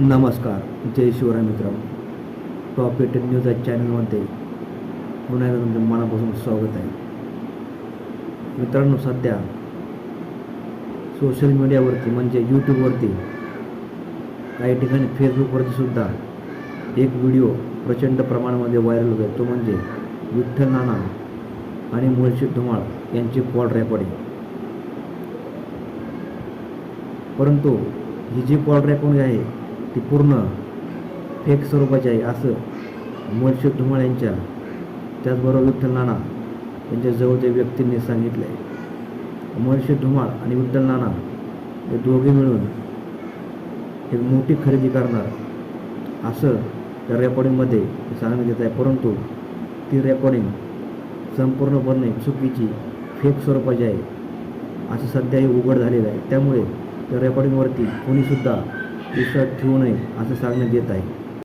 नमस्कार जय शिवराय मित्र top एटेड news या चॅनलमध्ये पुन्हा एकदा तुमचं मनापासून स्वागत आहे. मित्रांनो सध्या सोशल मीडियावरती म्हणजे यूट्यूबवरती काही ठिकाणी फेसबुकवरती सुद्धा एक व्हिडिओ प्रचंड प्रमाणामध्ये व्हायरल होतो आहे तो म्हणजे विठ्ठल नाना आणि मुळशी धुमाळ यांची कॉल रेकॉर्डिंग परंतु ही जी कॉल रेकॉर्डिंग आहे ती पूर्ण फेक स्वरूपाची आहे असं मुळशी धुमाळ यांच्या त्याचबरोबर विठ्ठल नाना यांच्या जवळच्या व्यक्तींनी सांगितलं आहे. मुळशी धुमाळ आणि विठ्ठल नाना हे दोघे मिळून एक मोठी खरेदी करणार असं त्या रेकॉर्डिंगमध्ये सांगण्यात येत आहे. परंतु ती रेकॉर्डिंग संपूर्णपणे चुकीची फेक स्वरूपाची आहे. असं सध्याही उघड झालेलं आहे. त्यामुळे त्या रेकॉर्डिंगवरती कोणीसुद्धा विसर ठेवू नये असं सांगण्यात येत आहे.